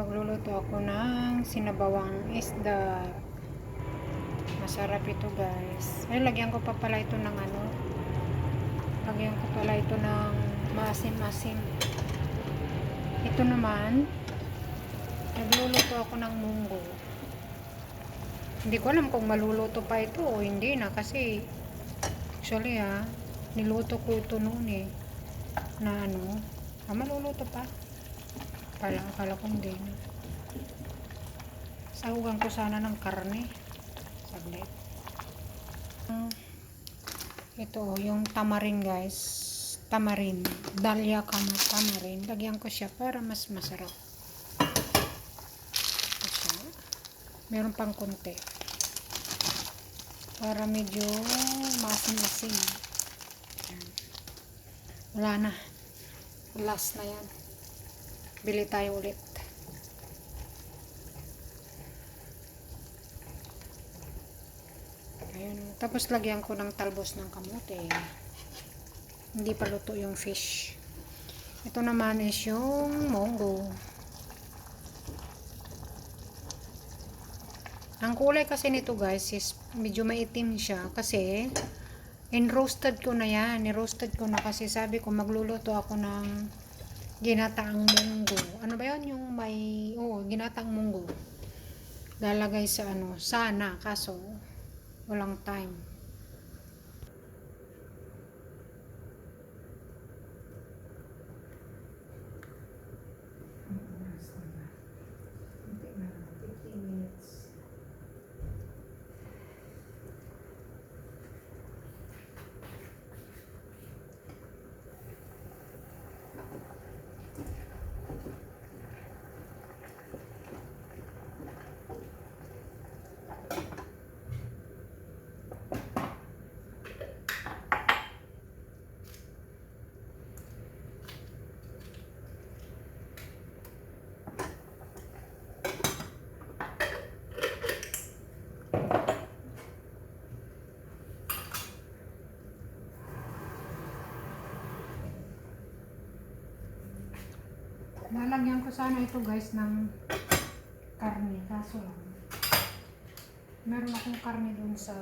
magluluto ako ng sinabawang isda. Masarap ito guys. Ay lagyan ko pa pala ito ng ano. Lagyan ko pala ito ng maasim-asim ito naman nagluluto ako ng munggo. Hindi ko alam kung maluluto pa ito o hindi na kasi actually ha niluto ko ito noon eh na ano ah, maluluto pa pala, akala ko hindi na. Sahugan ko sana ng karne. Saglit. Mm, Ito, yung tamarin guys. Tamarin. Dahlia kama tamarin. Lagyan ko siya para mas masarap. Ito. Meron pang konti. Para medyo masin-masin. Yan. Wala na. Last na yan bili tayo ulit. Ayun. Tapos lagyan ko ng talbos ng kamote. Hindi pa luto yung fish. Ito naman is yung monggo ang kulay kasi nito guys is medyo maitim siya kasi in roasted ko na yan. Ni-roasted ko na kasi sabi ko magluluto ako ng ginataang munggo. Ano ba yun? Yung may, oo, ginataang munggo. Lalagay sa ano, sana, kaso, walang time. Lalagyan ko sana ito guys ng karne, kaso lang. Meron akong karne dun sa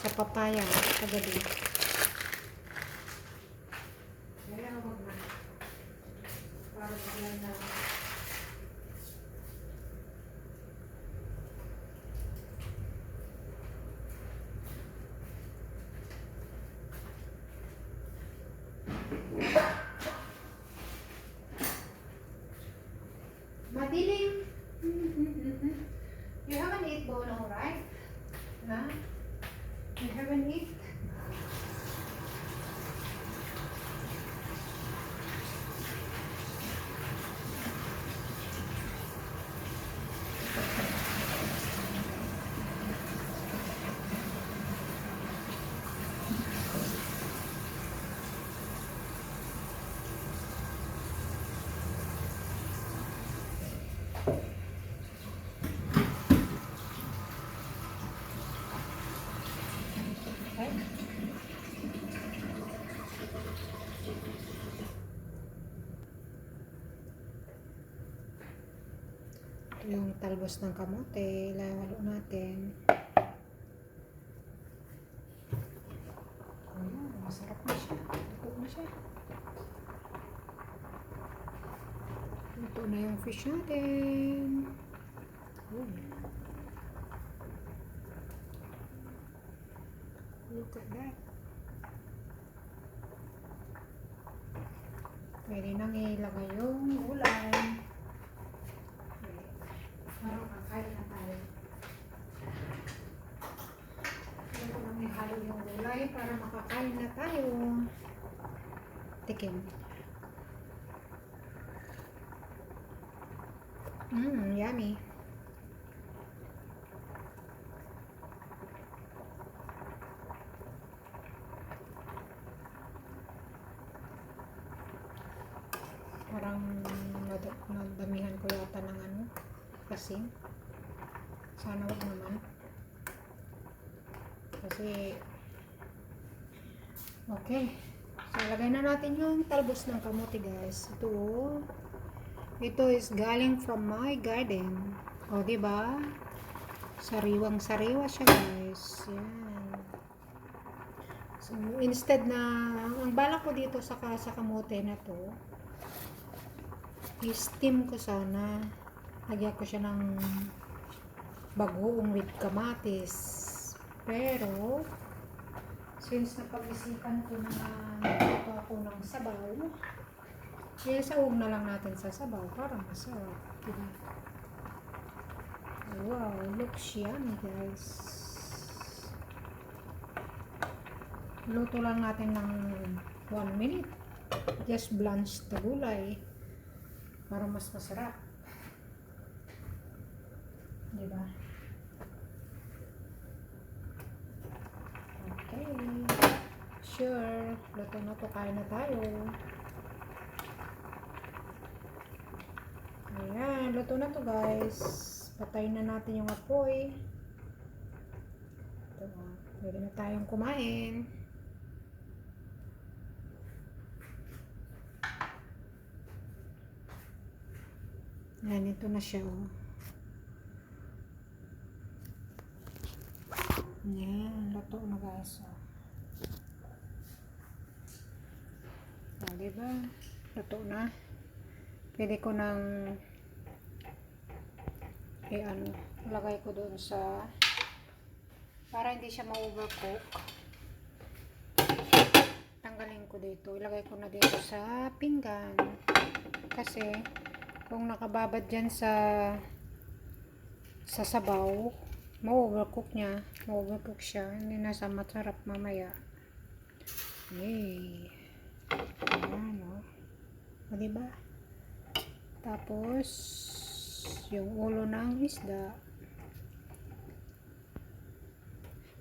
sa papaya kagabi. Kaya wag na. Para wala na. Madilim. You haven't eat bono, right? Huh? You haven't eat? Okay. Ito yung talbos ng kamote. Lalo natin. Ayan, masarap na siya. Ito na siya. Ito na yung fish natin. Uy. Look at that. Pwede nang ilagay yung gulay. Parang kakain na tayo. Pwede nang ihalo yung gulay para makakain na tayo. Tikim. Mmm, yummy. Parang nad- nadamihan ko yata ng ano, asin. Sana wag naman. Kasi, okay. So, lagay na natin yung talbos ng kamote guys. Ito, Ito is galing from my garden. O, di ba? Sariwang sariwa siya, guys. Yan. So, instead na, ang bala ko dito sa, sa kamote na to, i-steam ko sana. Lagyan ko siya ng bagoong with kamatis. Pero, since napag-isipan ko na ito ako ng sabaw, kaya sahog na lang natin sa sabaw para masarap. Diba? Wow, looks yummy guys. Luto lang natin ng 1 minute. Just blanch the gulay para mas masarap. Diba? Okay. Sure. Luto na to. Kain na tayo. Ayan. Luto na to guys. Patayin na natin yung apoy. Ito. ah. Pwede na tayong kumain. Ayan. Ito na siya. Oh. Ayan. Luto na guys. Oh. O, diba? Luto na. Pwede ko nang eh ano, lagay ko doon sa para hindi siya ma-overcook. Tanggalin ko dito. Ilagay ko na dito sa pinggan. Kasi kung nakababad dyan sa sa sabaw, ma-overcook niya. Ma-overcook siya. Hindi na sa masarap mamaya. Yay! Ayan, o. Diba? Tapos, yung ulo ng isda.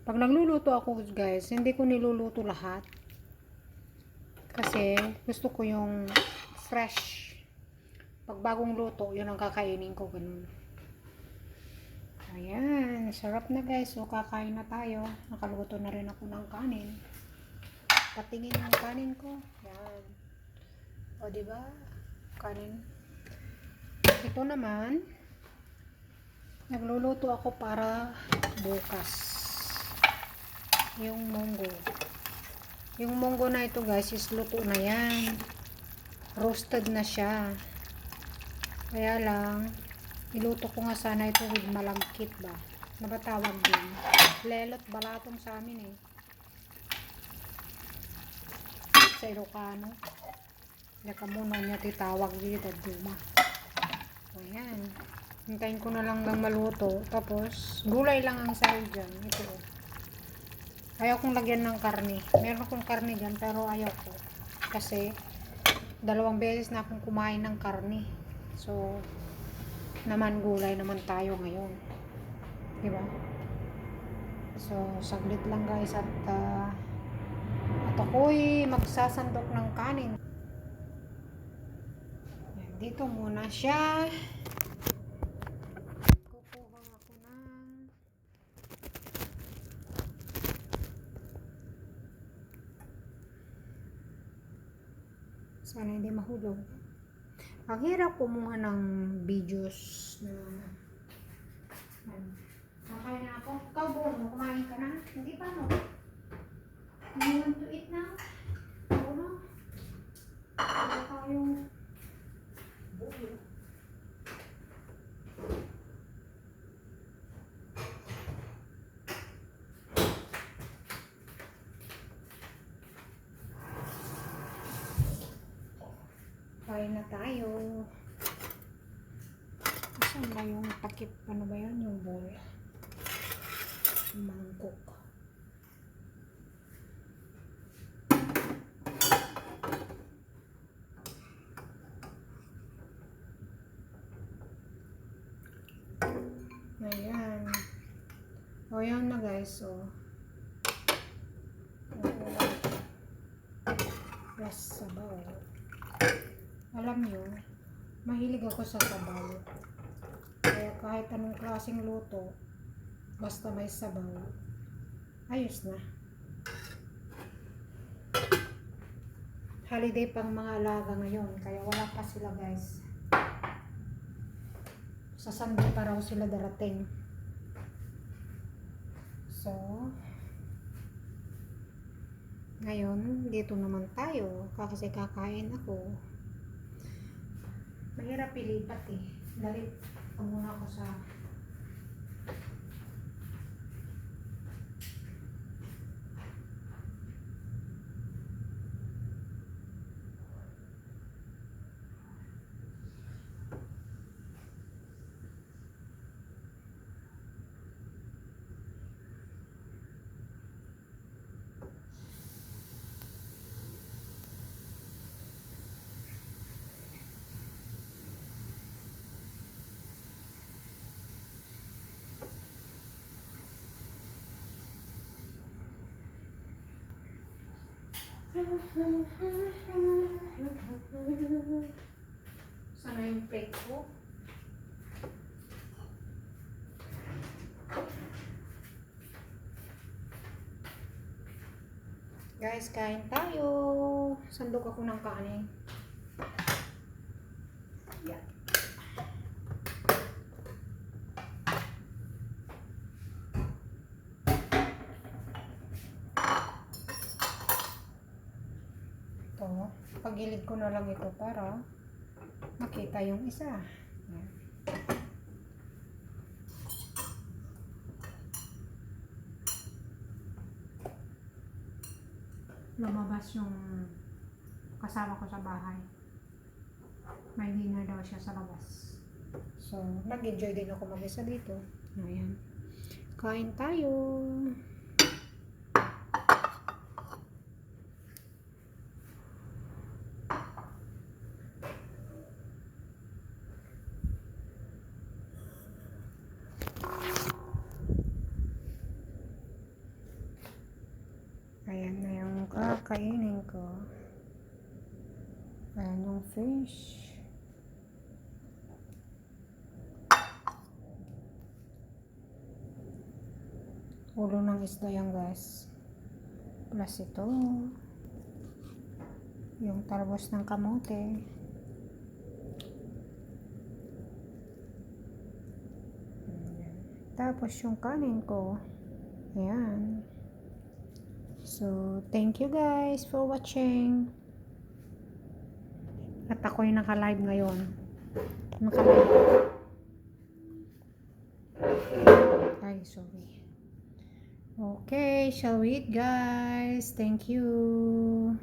Pag nagluluto ako, guys, hindi ko niluluto lahat. Kasi, gusto ko yung fresh. Pag bagong luto, yun ang kakainin ko, ganun. Ayan, sarap na guys. So, kakain na tayo. Nakaluto na rin ako ng kanin. Patingin ng kanin ko. Yan. O, di ba? Kanin. Ito naman, nagluluto ako para bukas. Yung munggo. Yung munggo na ito guys, is luto na yan. Roasted na siya. Kaya lang, iluto ko nga sana ito with malangkit ba? Na ba tawag din? Lelot balatong sa amin eh. Sa Ilocano. Yaka muna niya titawag dito, Duma. O yan. Hintayin ko na lang ng maluto. Tapos, gulay lang ang sahil dyan. Ito. oh. Ayaw kong lagyan ng karne. Meron akong karne dyan, pero ayaw ko. Kasi, dalawang beses na akong kumain ng karne. So, naman gulay naman tayo ngayon. Diba? So, saglit lang guys at ah, at ako'y magsasandok ng kanin. Dito muna siya. Kukuha ako ng sana hindi mahulog. Ang hirap kumuha ng videos na yan. Kakain na ako. Ikaw, Bono, kumain ka na? Hindi pa, no? You want to eat now? Bono? Wala tayong Kain na tayo. Saan ba yung takip? Ano ba yan? Yung bowl. Mangkok. Ayan. O, yan na guys. O. Plus sabaw. Alam nyo, mahilig ako sa sabaw. Kaya kahit anong klaseng luto, basta may sabaw, ayos na. Holiday pang mga alaga ngayon, kaya wala pa sila guys. Sa Sunday pa raw sila darating. So, ngayon, dito naman tayo. Kasi kakain ako. Mahirap ilipat eh. Dalit ko muna ako sa Sana yung plate ko? Guys, kain tayo. Sandok ako ng kanin. Yan. Ito, pagilid ko na lang ito para makita yung isa. Yan. Lumabas yung kasama ko sa bahay. May dinner daw siya sa labas. So, nag-enjoy din ako mag-isa dito. Ayan. Kain tayo. Ayan na yung kakainin ko. Ayan yung fish. Ulo ng isda yan guys. Plus ito. Yung talbos ng kamote. Ayan. Tapos yung kanin ko. Ayan. So, thank you guys for watching. At ako'y naka-live ngayon. Naka-live. Ay, sorry. Okay, shall we eat guys? Thank you.